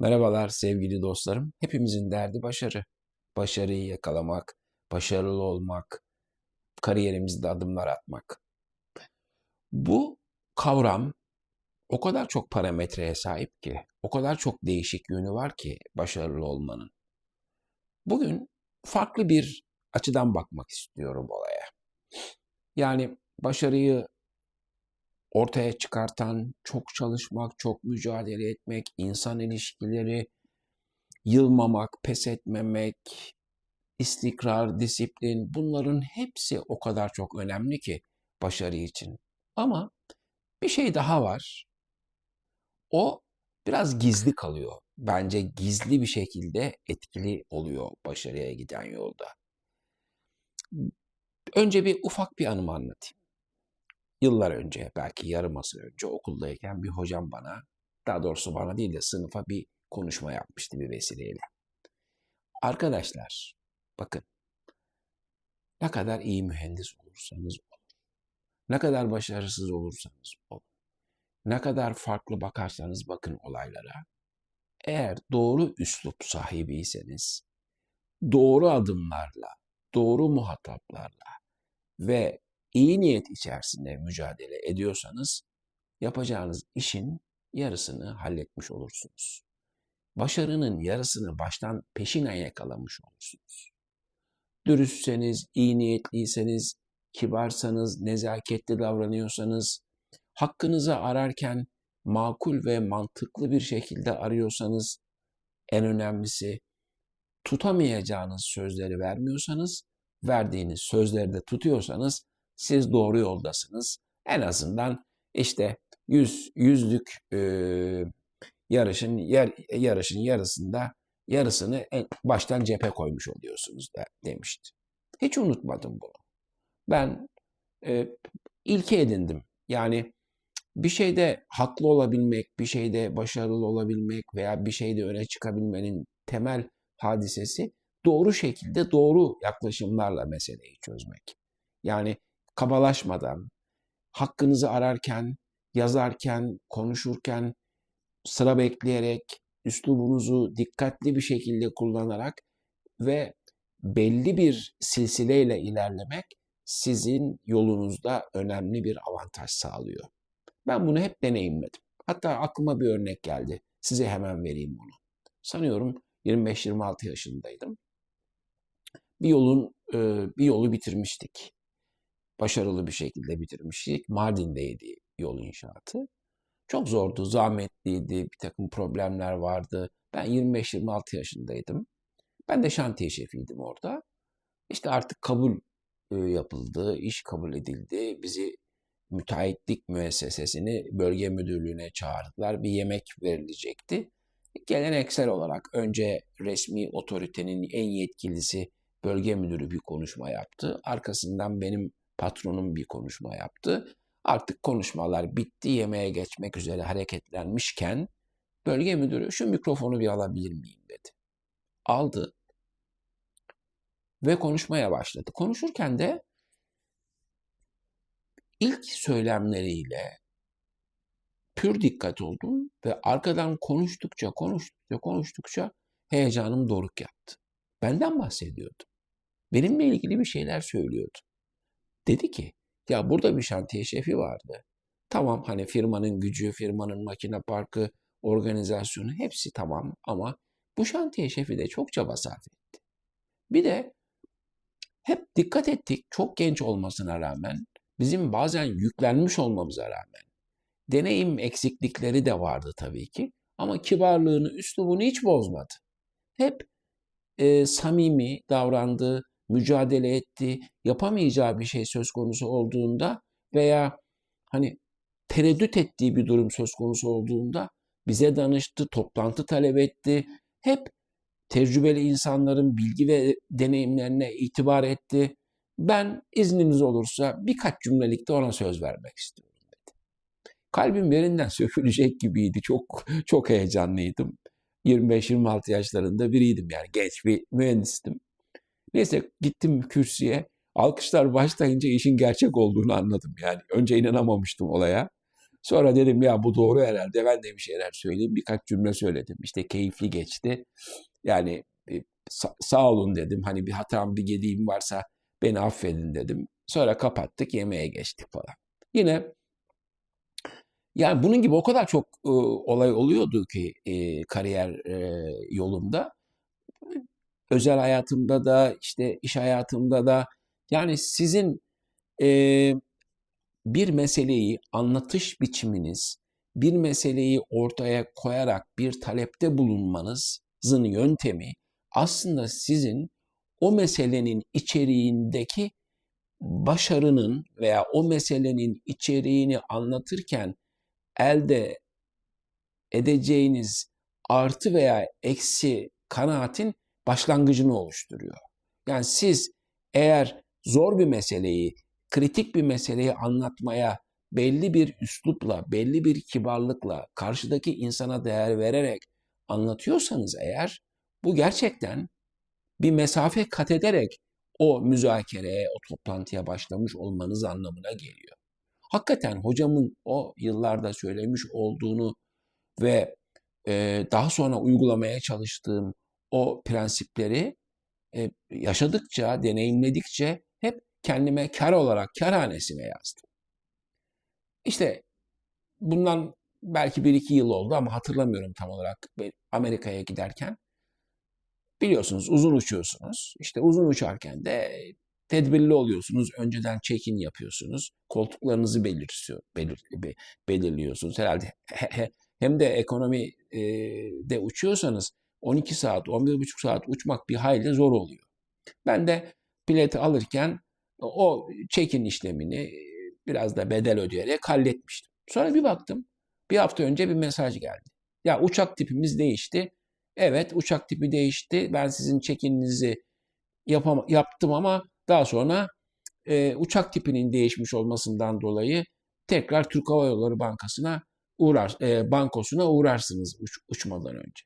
Merhabalar sevgili dostlarım. Hepimizin derdi başarı. Başarıyı yakalamak, başarılı olmak, kariyerimizde adımlar atmak. Bu kavram o kadar çok parametreye sahip ki, o kadar çok değişik yönü var ki başarılı olmanın. Bugün farklı bir açıdan bakmak istiyorum olaya. Yani başarıyı ortaya çıkartan çok çalışmak, çok mücadele etmek, insan ilişkileri, yılmamak, pes etmemek, istikrar, disiplin bunların hepsi o kadar çok önemli ki başarı için. Ama bir şey daha var. O biraz gizli kalıyor. Bence gizli bir şekilde etkili oluyor başarıya giden yolda. Önce bir ufak bir anımı anlatayım yıllar önce, belki yarım asır önce okuldayken bir hocam bana, daha doğrusu bana değil de sınıfa bir konuşma yapmıştı bir vesileyle. Arkadaşlar, bakın, ne kadar iyi mühendis olursanız olun, ne kadar başarısız olursanız olun, ne kadar farklı bakarsanız bakın olaylara, eğer doğru üslup sahibiyseniz, doğru adımlarla, doğru muhataplarla ve iyi niyet içerisinde mücadele ediyorsanız yapacağınız işin yarısını halletmiş olursunuz. Başarının yarısını baştan peşinen yakalamış olursunuz. Dürüstseniz, iyi niyetliyseniz, kibarsanız, nezaketli davranıyorsanız, hakkınızı ararken makul ve mantıklı bir şekilde arıyorsanız, en önemlisi tutamayacağınız sözleri vermiyorsanız, verdiğiniz sözleri de tutuyorsanız siz doğru yoldasınız. En azından işte yüz yüzlük e, yarışın yer, yarışın yarısında yarısını baştan cephe koymuş oluyorsunuz da demişti. Hiç unutmadım bunu. Ben e, ilke edindim. Yani bir şeyde haklı olabilmek, bir şeyde başarılı olabilmek veya bir şeyde öne çıkabilmenin temel hadisesi doğru şekilde doğru yaklaşımlarla meseleyi çözmek. Yani kabalaşmadan, hakkınızı ararken, yazarken, konuşurken, sıra bekleyerek, üslubunuzu dikkatli bir şekilde kullanarak ve belli bir silsileyle ilerlemek sizin yolunuzda önemli bir avantaj sağlıyor. Ben bunu hep deneyimledim. Hatta aklıma bir örnek geldi. Size hemen vereyim onu. Sanıyorum 25-26 yaşındaydım. Bir yolun bir yolu bitirmiştik başarılı bir şekilde bitirmiştik. Mardin'deydi yol inşaatı. Çok zordu, zahmetliydi, bir takım problemler vardı. Ben 25-26 yaşındaydım. Ben de şantiye şefiydim orada. İşte artık kabul yapıldı, iş kabul edildi. Bizi müteahhitlik müessesesini bölge müdürlüğüne çağırdılar. Bir yemek verilecekti. Geleneksel olarak önce resmi otoritenin en yetkilisi bölge müdürü bir konuşma yaptı. Arkasından benim patronum bir konuşma yaptı. Artık konuşmalar bitti, yemeğe geçmek üzere hareketlenmişken bölge müdürü şu mikrofonu bir alabilir miyim dedi. Aldı ve konuşmaya başladı. Konuşurken de ilk söylemleriyle pür dikkat oldum ve arkadan konuştukça konuştukça konuştukça heyecanım doruk yaptı. Benden bahsediyordu. Benimle ilgili bir şeyler söylüyordu. Dedi ki ya burada bir şantiye şefi vardı. Tamam hani firmanın gücü, firmanın makine parkı, organizasyonu hepsi tamam ama bu şantiye şefi de çok çaba sarf etti. Bir de hep dikkat ettik çok genç olmasına rağmen bizim bazen yüklenmiş olmamıza rağmen deneyim eksiklikleri de vardı tabii ki ama kibarlığını, üslubunu hiç bozmadı. Hep e, samimi davrandı, mücadele etti, yapamayacağı bir şey söz konusu olduğunda veya hani tereddüt ettiği bir durum söz konusu olduğunda bize danıştı, toplantı talep etti. Hep tecrübeli insanların bilgi ve deneyimlerine itibar etti. Ben izniniz olursa birkaç cümlelikte ona söz vermek istiyorum dedi. Kalbim yerinden sökülecek gibiydi. Çok çok heyecanlıydım. 25-26 yaşlarında biriydim yani genç bir mühendistim. Neyse gittim kürsüye. Alkışlar başlayınca işin gerçek olduğunu anladım yani. Önce inanamamıştım olaya. Sonra dedim ya bu doğru herhalde ben de bir şeyler söyleyeyim. Birkaç cümle söyledim. İşte keyifli geçti. Yani e, sa- sağ olun dedim. Hani bir hatam bir gediğim varsa beni affedin dedim. Sonra kapattık yemeğe geçtik falan. Yine yani bunun gibi o kadar çok e, olay oluyordu ki e, kariyer e, yolumda. Özel hayatımda da işte iş hayatımda da. Yani sizin e, bir meseleyi anlatış biçiminiz, bir meseleyi ortaya koyarak bir talepte bulunmanızın yöntemi aslında sizin o meselenin içeriğindeki başarının veya o meselenin içeriğini anlatırken elde edeceğiniz artı veya eksi kanaatin başlangıcını oluşturuyor. Yani siz eğer zor bir meseleyi, kritik bir meseleyi anlatmaya belli bir üslupla, belli bir kibarlıkla, karşıdaki insana değer vererek anlatıyorsanız eğer bu gerçekten bir mesafe kat ederek o müzakereye, o toplantıya başlamış olmanız anlamına geliyor. Hakikaten hocamın o yıllarda söylemiş olduğunu ve e, daha sonra uygulamaya çalıştığım o prensipleri e, yaşadıkça, deneyimledikçe hep kendime kar olarak karhanesine yazdım. İşte bundan belki bir iki yıl oldu ama hatırlamıyorum tam olarak Amerika'ya giderken. Biliyorsunuz uzun uçuyorsunuz. İşte uzun uçarken de tedbirli oluyorsunuz. Önceden check-in yapıyorsunuz. Koltuklarınızı belirtiyor, belir, belirliyorsunuz. Herhalde hem de ekonomi de uçuyorsanız 12 saat, 11,5 saat uçmak bir hayli zor oluyor. Ben de bileti alırken o check-in işlemini biraz da bedel ödeyerek halletmiştim. Sonra bir baktım. Bir hafta önce bir mesaj geldi. Ya uçak tipimiz değişti. Evet uçak tipi değişti. Ben sizin check-in'inizi yapam yaptım ama daha sonra e, uçak tipinin değişmiş olmasından dolayı tekrar Türk Hava Yolları Bankası'na uğrar, e, bankosuna uğrarsınız uç, uçmadan önce.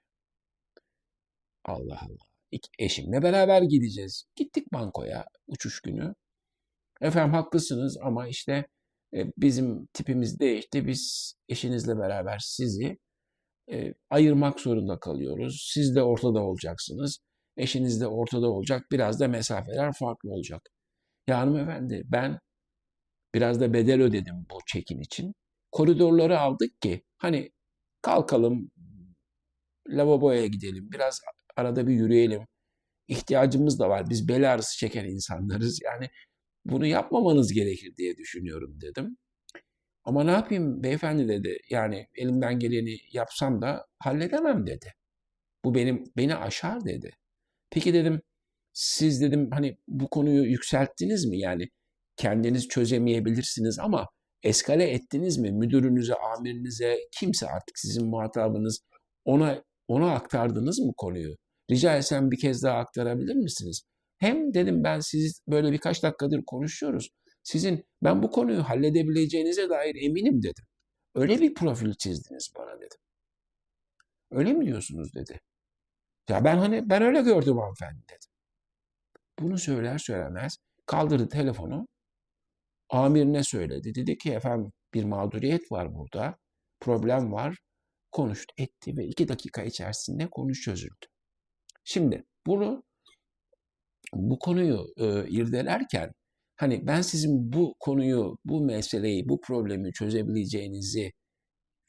Allah Allah. Eşimle beraber gideceğiz. Gittik bankoya uçuş günü. Efendim haklısınız ama işte e, bizim tipimiz değişti. Biz eşinizle beraber sizi e, ayırmak zorunda kalıyoruz. Siz de ortada olacaksınız. Eşiniz de ortada olacak. Biraz da mesafeler farklı olacak. Ya hanımefendi ben biraz da bedel ödedim bu çekin için. Koridorları aldık ki hani kalkalım lavaboya gidelim. Biraz arada bir yürüyelim. İhtiyacımız da var. Biz bel ağrısı çeken insanlarız. Yani bunu yapmamanız gerekir diye düşünüyorum dedim. Ama ne yapayım beyefendi dedi. Yani elimden geleni yapsam da halledemem dedi. Bu benim beni aşar dedi. Peki dedim siz dedim hani bu konuyu yükselttiniz mi? Yani kendiniz çözemeyebilirsiniz ama eskale ettiniz mi? Müdürünüze, amirinize, kimse artık sizin muhatabınız ona ona aktardınız mı konuyu? Rica etsem bir kez daha aktarabilir misiniz? Hem dedim ben siz böyle birkaç dakikadır konuşuyoruz. Sizin ben bu konuyu halledebileceğinize dair eminim dedim. Öyle bir profil çizdiniz bana dedim. Öyle mi diyorsunuz dedi. Ya ben hani ben öyle gördüm hanımefendi dedim. Bunu söyler söylemez kaldırdı telefonu. Amirine söyledi. Dedi ki efendim bir mağduriyet var burada. Problem var. Konuştu etti ve iki dakika içerisinde konu çözüldü. Şimdi bunu bu konuyu e, irdelerken hani ben sizin bu konuyu, bu meseleyi, bu problemi çözebileceğinizi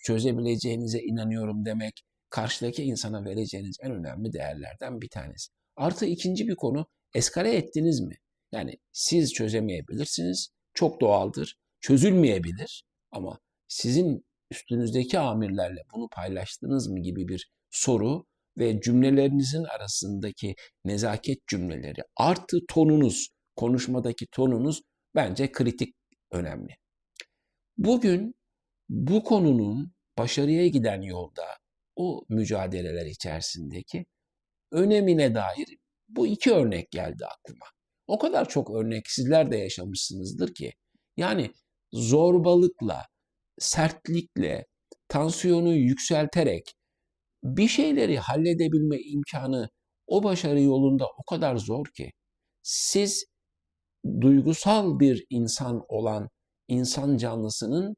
çözebileceğinize inanıyorum demek karşıdaki insana vereceğiniz en önemli değerlerden bir tanesi. Artı ikinci bir konu eskale ettiniz mi? Yani siz çözemeyebilirsiniz. Çok doğaldır. Çözülmeyebilir ama sizin üstünüzdeki amirlerle bunu paylaştınız mı gibi bir soru ve cümlelerinizin arasındaki nezaket cümleleri artı tonunuz, konuşmadaki tonunuz bence kritik önemli. Bugün bu konunun başarıya giden yolda o mücadeleler içerisindeki önemine dair bu iki örnek geldi aklıma. O kadar çok örnek sizler de yaşamışsınızdır ki yani zorbalıkla, sertlikle, tansiyonu yükselterek bir şeyleri halledebilme imkanı o başarı yolunda o kadar zor ki siz duygusal bir insan olan insan canlısının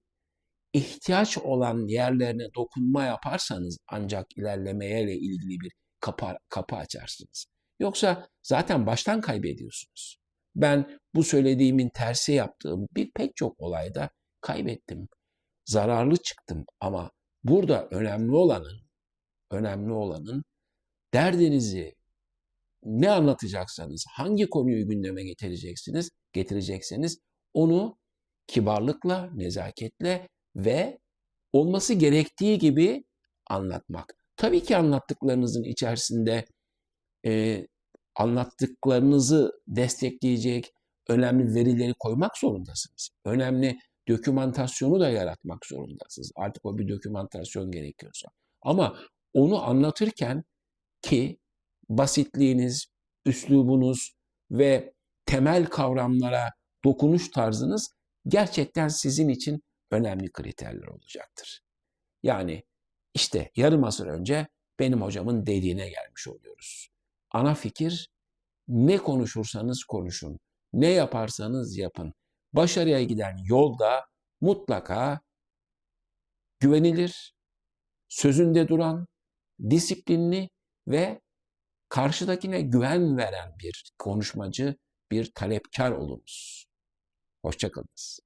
ihtiyaç olan yerlerine dokunma yaparsanız ancak ilerlemeyle ilgili bir kapı, kapı açarsınız. Yoksa zaten baştan kaybediyorsunuz. Ben bu söylediğimin tersi yaptığım bir pek çok olayda kaybettim. Zararlı çıktım ama burada önemli olanın önemli olanın derdinizi ne anlatacaksanız, hangi konuyu gündeme getireceksiniz, getirecekseniz onu kibarlıkla, nezaketle ve olması gerektiği gibi anlatmak. Tabii ki anlattıklarınızın içerisinde e, anlattıklarınızı destekleyecek önemli verileri koymak zorundasınız. Önemli dokümantasyonu da yaratmak zorundasınız. Artık o bir dokümantasyon gerekiyorsa. Ama onu anlatırken ki basitliğiniz, üslubunuz ve temel kavramlara dokunuş tarzınız gerçekten sizin için önemli kriterler olacaktır. Yani işte yarım asır önce benim hocamın dediğine gelmiş oluyoruz. Ana fikir ne konuşursanız konuşun, ne yaparsanız yapın. Başarıya giden yolda mutlaka güvenilir, sözünde duran, disiplinli ve karşıdakine güven veren bir konuşmacı, bir talepkar olunuz. Hoşçakalınız.